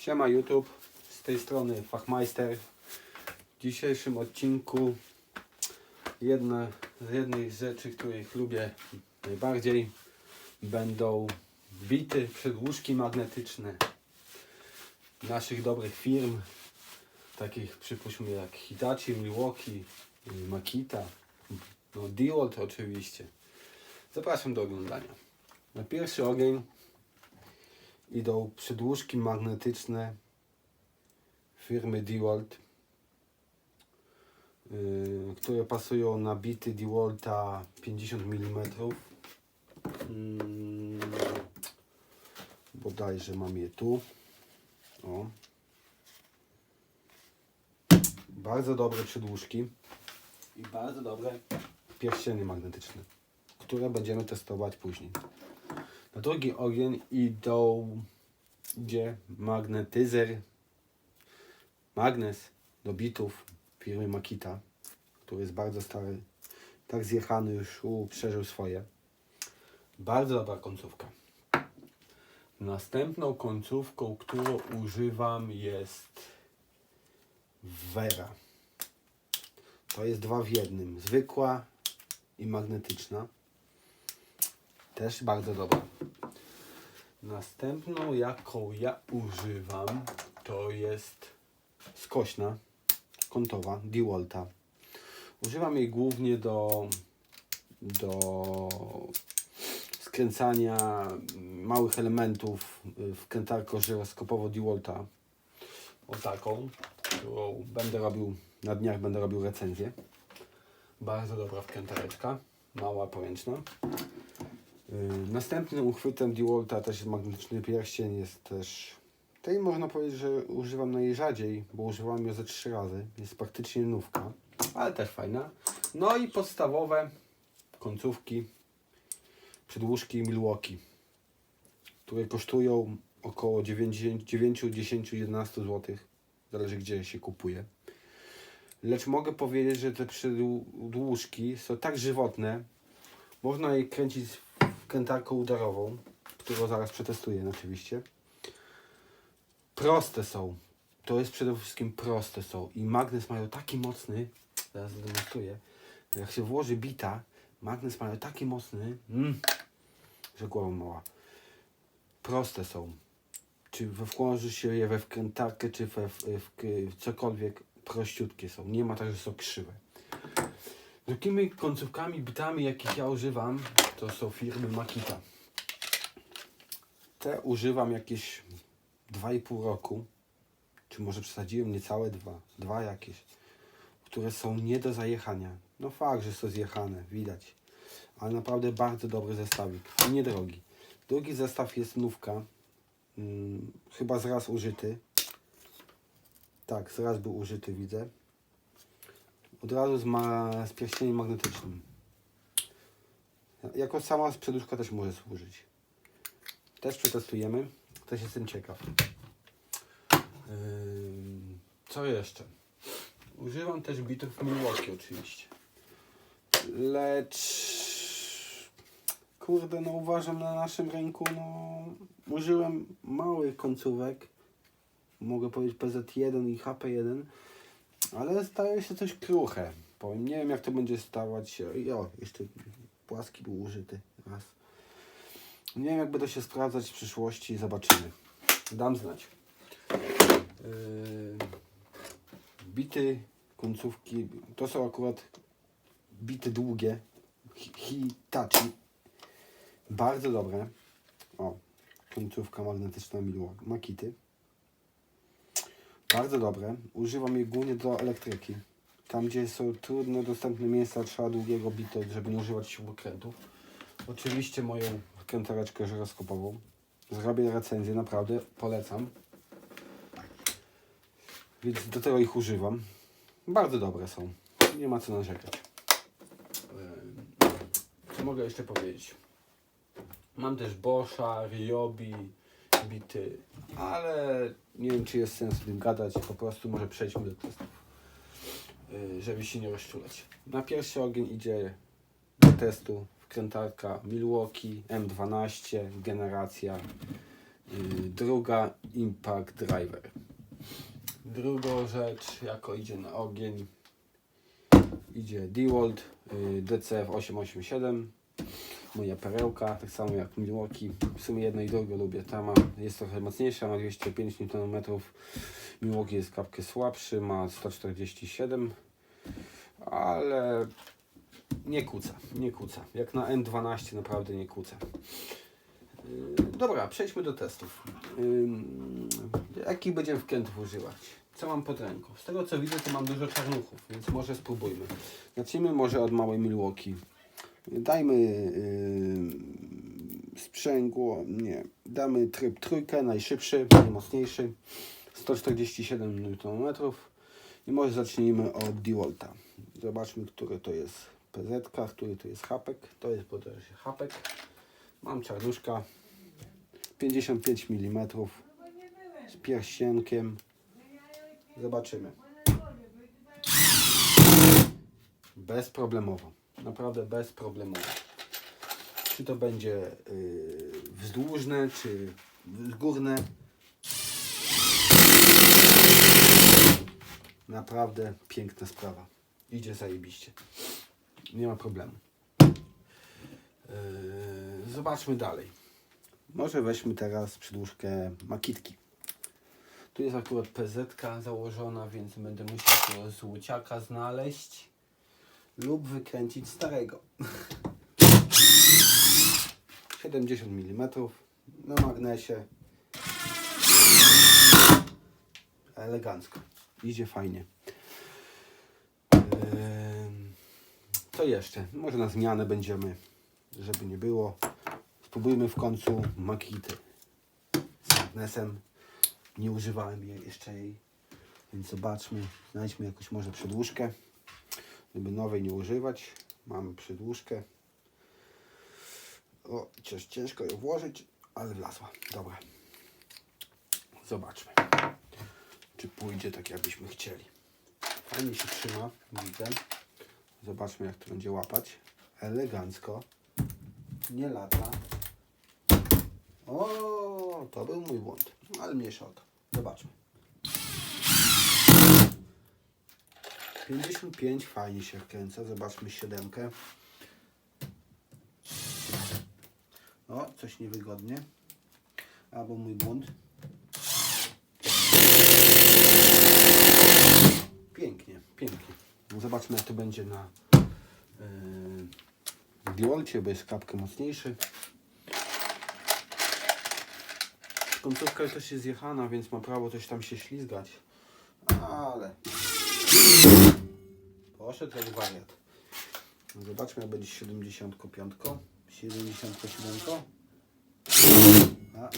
Siema YouTube, z tej strony Fachmeister. W dzisiejszym odcinku jedna z jednych rzeczy, których lubię najbardziej będą bity przedłużki magnetyczne naszych dobrych firm, takich przypuśćmy jak Hitachi, Milwaukee, Makita, no Dewalt oczywiście. Zapraszam do oglądania. Na pierwszy ogień idą przedłużki magnetyczne firmy DeWalt, yy, które pasują na bity DeWalta 50 mm. Mm, bodajże mam je tu. O. Bardzo dobre przedłużki i bardzo dobre pierścienie magnetyczne, które będziemy testować później. Na drugi ogień idą, idzie magnetyzer, magnes do bitów firmy Makita, który jest bardzo stary, tak zjechany już u, przeżył swoje. Bardzo dobra końcówka. Następną końcówką, którą używam jest Vera. To jest dwa w jednym, zwykła i magnetyczna. Też bardzo dobra. Następną, jaką ja używam, to jest skośna, kątowa, DeWalta. Używam jej głównie do, do skręcania małych elementów w krętarko żyroskopowo DeWalta. O taką, którą będę robił, na dniach będę robił recenzję. Bardzo dobra wkrętareczka, mała, poręczna. Yy, Następnym uchwytem DeWalta też jest magnetyczny pierścień, jest też tej można powiedzieć, że używam najrzadziej, bo używam ją ze trzy razy. Jest praktycznie nówka, ale też fajna. No i podstawowe końcówki, przedłużki Milwaukee, które kosztują około 9, 9 10, 11 zł. Zależy gdzie się kupuje. Lecz mogę powiedzieć, że te przedłużki są tak żywotne, można je kręcić w krętarką udarową, którą zaraz przetestuję oczywiście. Proste są. To jest przede wszystkim proste są. I magnes mają taki mocny, zaraz zademonstruję, jak się włoży bita, magnes mają taki mocny, mm, że głowa mała. Proste są. Czy włoży się je we wkrętarkę, czy we, w, w, w cokolwiek, prościutkie są. Nie ma tak, że są krzywe. Takimi końcówkami, bitami, jakich ja używam, to są firmy Makita. Te używam jakieś 2,5 roku, czy może przesadziłem niecałe dwa, dwa jakieś, które są nie do zajechania. No fakt, że są zjechane, widać. Ale naprawdę bardzo dobry zestawik i niedrogi. Drugi zestaw jest nówka, hmm, chyba zraz użyty. Tak, zraz był użyty, widzę. Od razu z, ma, z pierścieniem magnetycznym. Jako sama przeduszka też może służyć. Też przetestujemy. Też jestem ciekaw. Co jeszcze? Używam też bitów Milwaukee oczywiście. Lecz kurde, no uważam na naszym rynku, no użyłem małych końcówek. Mogę powiedzieć PZ1 i HP1, ale staje się coś kruche. Powiem, nie wiem jak to będzie stawać się. O, jeszcze płaski był użyty raz. Nie wiem, jak będę się sprawdzać w przyszłości, zobaczymy. Dam znać. Yy, bity, końcówki, to są akurat bity długie, Hi- Hitachi. Bardzo dobre. O, końcówka magnetyczna Makity. Bardzo dobre. Używam je głównie do elektryki. Tam, gdzie są trudno dostępne miejsca, trzeba długiego bitu, żeby nie używać śrubokrętów. Oczywiście moją krętareczkę żyroskopową. Zrobię recenzję, naprawdę polecam. Więc do tego ich używam. Bardzo dobre są. Nie ma co narzekać. Em, Co mogę jeszcze powiedzieć? Mam też Boscha, Ryobi, bity, ale nie wiem czy jest sens o tym gadać. Po prostu może przejdźmy do testów, y, żeby się nie rozczulać. Na pierwszy ogień idzie do testu wkrętarka Milwaukee M12 generacja druga Impact Driver. Drugą rzecz, jako idzie na ogień, idzie DeWalt y, DCF 887. Moja perełka, tak samo jak Milwaukee. W sumie jedno i drugie lubię. Ta ma, jest trochę mocniejsza, ma 205 Nm. Milwaukee jest kapkę słabszy, ma 147 ale nie kłóca, nie kłóca. Jak na N12 naprawdę nie kłóca. Yy, Dobra, przejdźmy do testów. Yy, Jakich będziemy wkrętów używać? Co mam pod ręką? Z tego co widzę, to mam dużo czarnuchów, więc może spróbujmy. Zacznijmy może od małej Milwaukee. Dajmy yy, sprzęgło, nie, damy tryb trójkę, najszybszy, najmocniejszy, 147 Nm. I może zacznijmy od DeWalta. Zobaczmy, który to jest PZ, który to jest hapek. To jest bodajże hapek. Mam czarnuszka 55 mm z pierścienkiem. Zobaczymy. Bezproblemowo. Naprawdę bezproblemowo. Czy to będzie yy, wzdłużne, czy górne. Naprawdę piękna sprawa. Idzie zajebiście. Nie ma problemu. Yy, zobaczmy dalej. Może weźmy teraz przedłużkę makitki. Tu jest akurat PZ założona, więc będę musiał tego złociaka znaleźć lub wykręcić starego. 70 mm na magnesie. Elegancko. Idzie fajnie. Em, Co jeszcze? Może na zmianę będziemy, żeby nie było. Spróbujmy w końcu Makity z magnesem. Nie używałem jeszcze jej, więc zobaczmy. Znajdźmy jakąś może przedłużkę, żeby nowej nie używać. Mamy przedłużkę. O, cięż, ciężko ją włożyć, ale wlazła. Dobra. Zobaczmy, czy pójdzie tak, jakbyśmy chcieli. Fajnie się trzyma, widzę. Zobaczmy, jak to będzie łapać. Elegancko. Nie lata. O, to był mój błąd. Ale mniejsza o to. Zobaczmy. 55 fajnie się wkręca. Zobaczmy siódemkę. O, coś niewygodnie. Albo mój błąd. Pięknie, pięknie. No Zobaczmy jak to będzie na yy, Diolcie, bo jest kapkę mocniejszy. Końcówka też jest zjechana, więc ma prawo coś tam się ślizgać. Ale poszedł jak wariat. Zobaczmy jak będzie z 75. 77. A.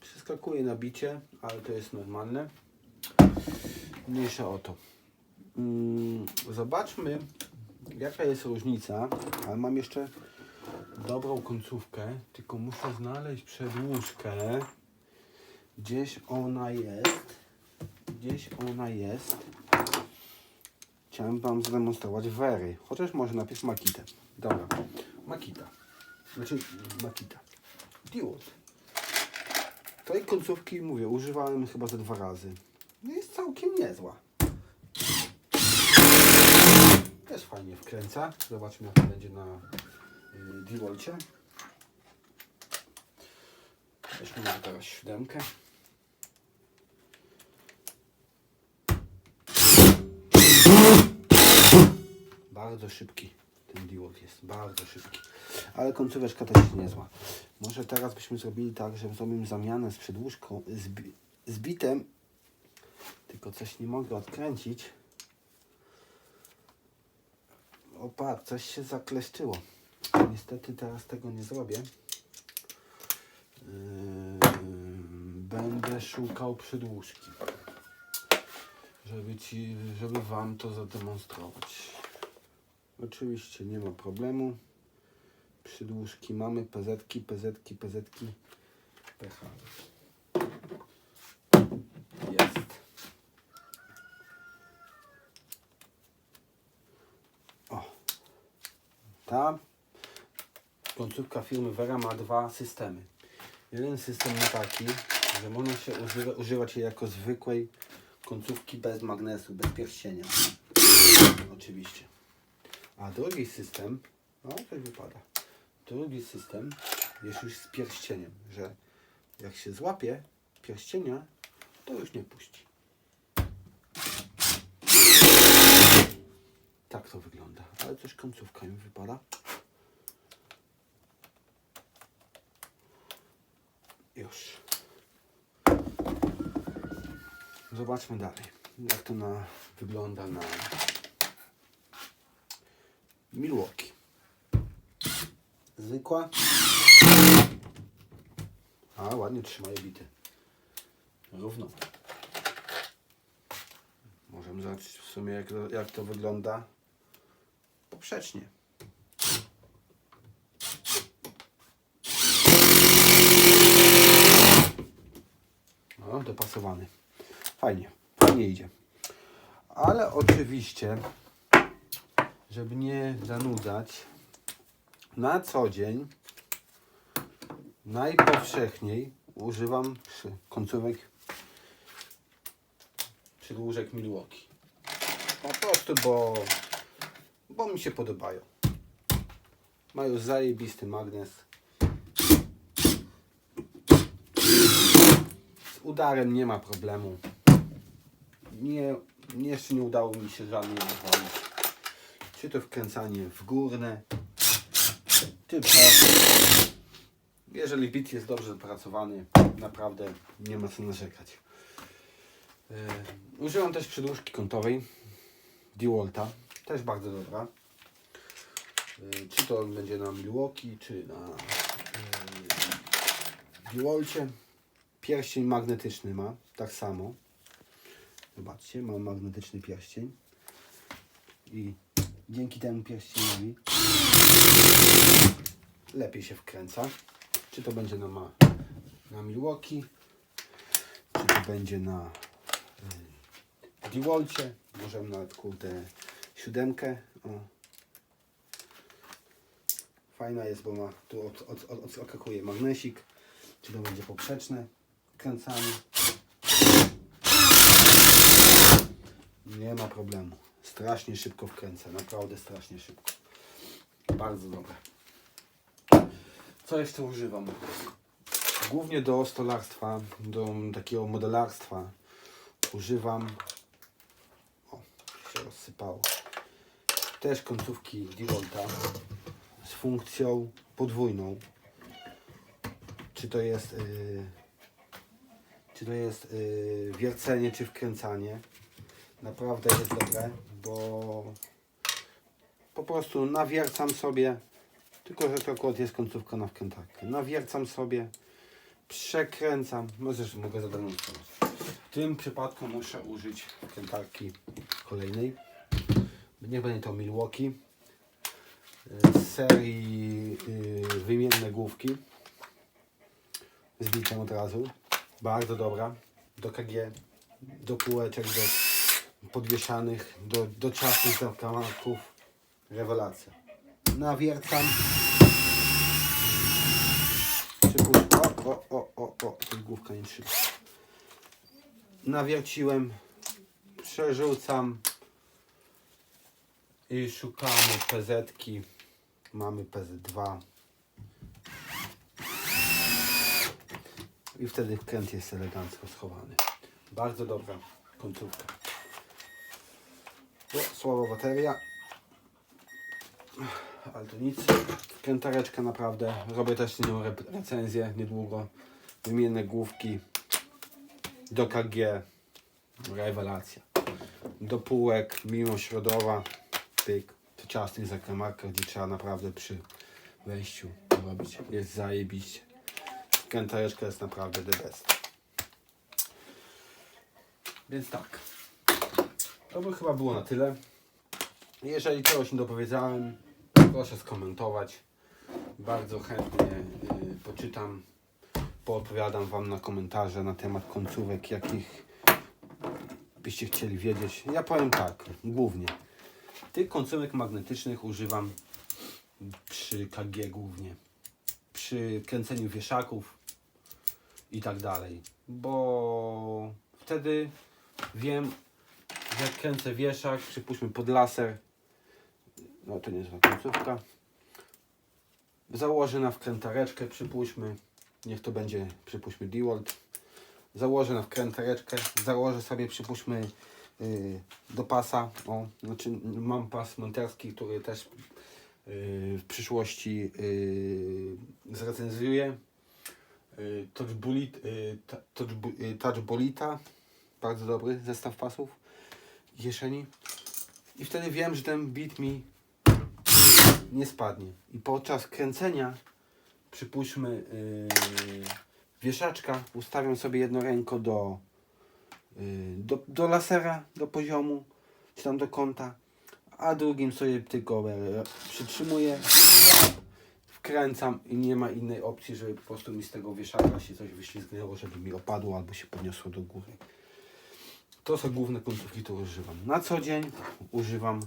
Przeskakuje na bicie, ale to jest normalne. Mniejsza o to. Mm, Zobaczmy, jaka jest różnica, ale mam jeszcze dobrą końcówkę, tylko muszę znaleźć przedłużkę. Gdzieś ona jest. Gdzieś ona jest. Chciałem Wam zademonstrować Wery, chociaż może najpierw Makitę. Dobra, Makita. Znaczy Makita. Diod. Tej końcówki, mówię, używałem chyba ze dwa razy. No jest całkiem niezła. Też fajnie wkręca. Zobaczmy jak to będzie na y. Weźmy teraz siódemkę. Bardzo szybki ten Diwalt jest, bardzo szybki. Ale końcóweczka też jest niezła. Może teraz byśmy zrobili tak, że zrobimy zamianę z przedłużką, z, z bitem tylko coś nie mogę odkręcić. Opa, coś się zakleszczyło. Niestety teraz tego nie zrobię. Yy, Będę szukał przedłużki. Żeby, ci, żeby Wam to zademonstrować. Oczywiście nie ma problemu. Przydłużki mamy, PZ-ki, PZ-ki, PZ-ki, PH. Jest. O. Ta końcówka firmy Vera ma dwa systemy. Jeden system ma taki, że można się używa, używać jej jako zwykłej końcówki bez magnesu, bez pierścienia. Oczywiście. A drugi system, no tak wypada. Drugi system jest już z pierścieniem, że jak się złapie pierścienia, to już nie puści. Tak to wygląda, ale coś końcówka mi wypada. Już. Zobaczmy dalej, jak to na, wygląda na Milwaukee. Zwykła. A, ładnie trzymają bity. Równo. Możemy zobaczyć w sumie, jak jak to wygląda poprzecznie. Dopasowany. Fajnie, fajnie idzie. Ale oczywiście, żeby nie zanudzać, na co dzień najpowszechniej używam końcówek przydłużek Milwaukee. Po prostu, bo, bo mi się podobają. Mają zajebisty magnes. Z udarem nie ma problemu. Nie- jeszcze nie udało mi się żadnej rozwalić. Czy to wkręcanie w górne, czy pas. Jeżeli bit jest dobrze dopracowany, naprawdę nie ma co narzekać. Yy, użyłam też przedłużki kątowej DeWalta, też bardzo dobra. Yy, czy to będzie na Milwaukee, czy na yy, DeWalcie. Pierścień magnetyczny ma, tak samo. Zobaczcie, ma magnetyczny pierścień. I dzięki temu pierścieniowi lepiej się wkręca. Czy to będzie na, na Milwaukee, czy to będzie na DeWalcie. Możemy nawet kurde siódemkę. O. Fajna jest, bo ma tu od, od, od, magnesik. Czy to będzie poprzeczne kręcanie. Nie ma problemu. Strasznie szybko wkręca. Naprawdę strasznie szybko. Bardzo dobre. Co jeszcze używam? Głównie do stolarstwa, do takiego modelarstwa używam. O, się rozsypało. Też końcówki DeWalta z funkcją podwójną. Czy to jest, yy, czy to jest yy, wiercenie, czy wkręcanie. Naprawdę jest dobre, bo po prostu nawiercam sobie tylko, że to akurat jest końcówka na wkrętarkę. Nawiercam sobie, przekręcam. No zresztą mogę zademonstrować. W tym przypadku muszę użyć wkrętarki kolejnej. Niech będzie to Milwaukee z serii yy, wymienne główki. Z od razu. Bardzo dobra. Do KG, do półeczek, do podwieszanych, do, do ciasnych zakamarków. Rewelacja. Nawiercam. O, o, o, o, o, główka nie trzyma. Nawierciłem, przerzucam i szukamy PZ-ki. Mamy PZ2. I wtedy kręt jest elegancko schowany. Bardzo dobra końcówka. O, słaba bateria ale to nic. Krętareczka naprawdę. Robię też z recenzję niedługo. Wymienne główki do KG. Rewelacja. Do półek, mimo środowa. Pyk. W ciasnych zakamarkach, gdzie trzeba naprawdę przy wejściu robić. Jest zajebiście. Krętareczka jest naprawdę the best. Więc tak. To by chyba było na tyle. Jeżeli czegoś nie dopowiedziałem, proszę skomentować. Bardzo chętnie y, poczytam, poodpowiadam Wam na komentarze na temat końcówek, jakich byście chcieli wiedzieć. Ja powiem tak, głównie. Tych końcówek magnetycznych używam przy KG głównie. Przy kręceniu wieszaków i tak dalej. Bo wtedy wiem, jak kręcę wieszak, przypuśćmy pod laser, no to nie jest końcówka, założę na wkrętareczkę, przypuśćmy, niech to będzie, przypuśćmy DeWalt, założę na wkrętareczkę, założę sobie, przypuśćmy, yy, do pasa, o, znaczy mam pas monterski, który też yy, w przyszłości yy, zrecenzuję. Yy, Touch, Bullet, ta- touch, touch Bolita, bardzo dobry zestaw pasów kieszeni. I wtedy wiem, że ten bit mi nie spadnie. I podczas kręcenia, przypuśćmy, yy, wieszaczka, ustawiam sobie jedno ręko do, yy, do, do lasera, do poziomu, czy tam do kąta, a drugim sobie tylko e, przytrzymuję, wkręcam i nie ma innej opcji, żeby po prostu mi z tego wieszaka się coś wyślizgnęło, żeby mi opadło albo się podniosło do góry. To są główne końcówki, które używam. Na co dzień używam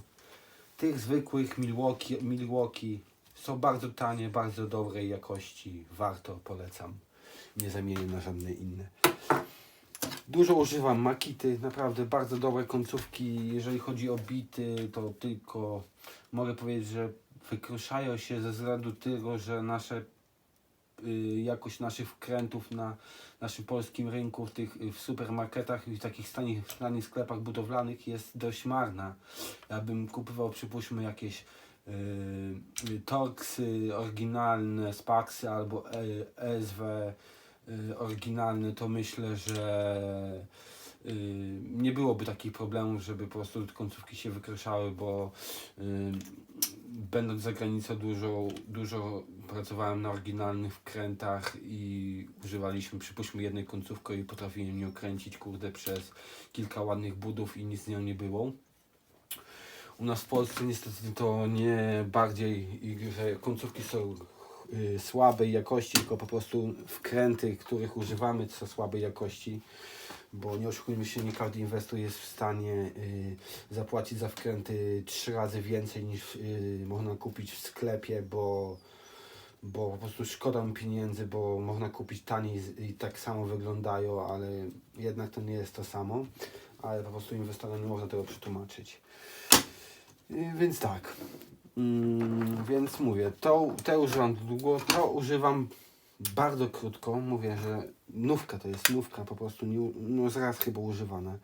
tych zwykłych Milwaukee, Milwaukee. Są bardzo tanie, bardzo dobrej jakości. Warto, polecam. Nie zamienię na żadne inne. Dużo używam Makity, naprawdę bardzo dobre końcówki. Jeżeli chodzi o bity, to tylko mogę powiedzieć, że wykruszają się ze względu tego, że nasze jakość naszych wkrętów na naszym polskim rynku, w tych y, w supermarketach i w takich tanich, tanich sklepach budowlanych jest dość marna. Ja bym kupował przypuśćmy jakieś y, y, Torxy oryginalne, Spaxy albo e, ESW y, oryginalny, to myślę, że y, nie byłoby takich problemów, żeby po prostu końcówki się wykruszały, bo y, będąc za granicą dużo, dużo pracowałem na oryginalnych wkrętach i używaliśmy, przypuśćmy jednej końcówkę i potrafiłem ją kręcić, kurde, przez kilka ładnych budów i nic z nią nie było. U nas w Polsce niestety to nie bardziej, że końcówki są y, słabej jakości, tylko po prostu wkręty, których używamy są słabej jakości, bo nie oszukujmy się, nie każdy inwestor jest w stanie y, zapłacić za wkręty trzy razy więcej niż y, można kupić w sklepie, bo, bo po prostu szkoda mi pieniędzy, bo można kupić taniej i tak samo wyglądają, ale jednak to nie jest to samo, ale po prostu inwestorom nie można tego przetłumaczyć. Więc tak. Mm, więc mówię, to, te używam długo, to używam bardzo krótko. Mówię, że nówka to jest nówka, po prostu nie, no zaraz chyba używane.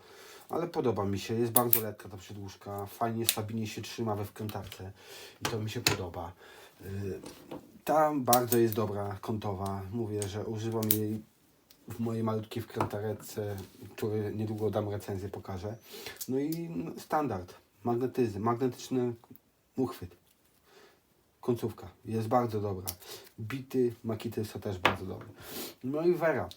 Ale podoba mi się, jest bardzo lekka ta przedłużka, fajnie, stabilnie się trzyma we wkrętarce i to mi się podoba. Y, Ta bardzo jest dobra, kątowa. Mówię, że używam jej w mojej malutkiej wkrętarce, który niedługo dam recenzję, pokażę. No i standard, magnetyzm, magnetyczny uchwyt. Końcówka jest bardzo dobra. Bity, makity są też bardzo dobre. No i Vera.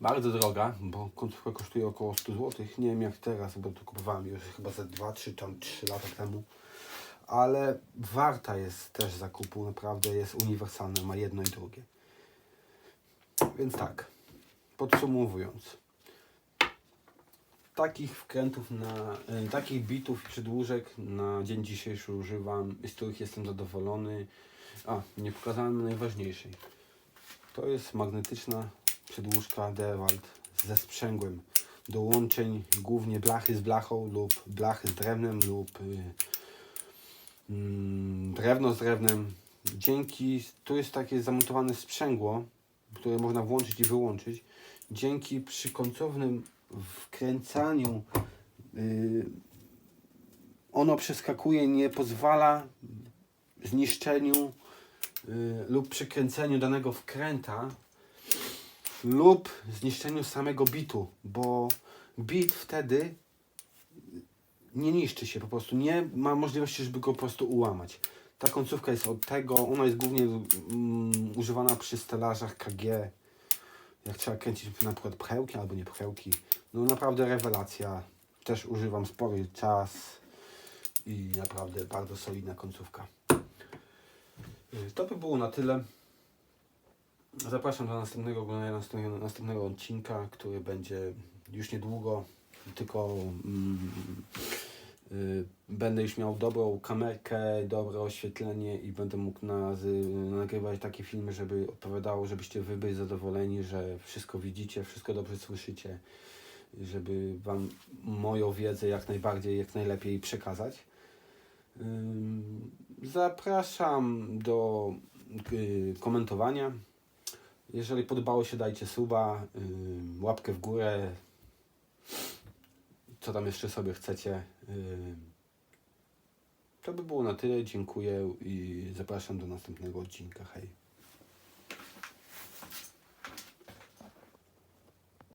Bardzo droga, bo końcówka kosztuje około 100 zł. Nie wiem jak teraz, bo to kupowałem już chyba za 2, 3, tam 3 lata temu. Ale warta jest też zakupu, naprawdę jest uniwersalna, ma jedno i drugie. Więc tak, podsumowując. Takich wkrętów na, e, takich bitów i przedłużek na dzień dzisiejszy używam, z których jestem zadowolony. A, nie pokazałem najważniejszej. To jest magnetyczna przedłużka Dewalt ze sprzęgłem do łączeń głównie blachy z blachą lub blachy z drewnem lub y, drewno z drewnem. Dzięki, tu jest takie zamontowane sprzęgło, które można włączyć i wyłączyć. Dzięki przy końcownym wkręcaniu y, ono przeskakuje, nie pozwala zniszczeniu y, lub przykręceniu danego wkręta lub zniszczeniu samego bitu, bo bit wtedy nie niszczy się po prostu, nie ma możliwości, żeby go po prostu ułamać. Ta końcówka jest od tego, ona jest głównie mm, używana przy stelażach KG, jak trzeba kręcić na przykład pchełki albo nie pchełki. No naprawdę rewelacja, też używam spory czas i naprawdę bardzo solidna końcówka. Y, To by było na tyle. Zapraszam do następnego oglądania następnego, następnego odcinka, który będzie już niedługo, tylko mm, będę już miał dobrą kamerkę, dobre oświetlenie i będę mógł nazy- nagrywać takie filmy, żeby odpowiadało, żebyście wy byli zadowoleni, że wszystko widzicie, wszystko dobrze słyszycie, żeby wam moją wiedzę jak najbardziej, jak najlepiej przekazać. Zapraszam do y, komentowania. Jeżeli podobało się, dajcie suba, łapkę w górę. Co tam jeszcze sobie chcecie. To by było na tyle. Dziękuję i zapraszam do następnego odcinka. Hej.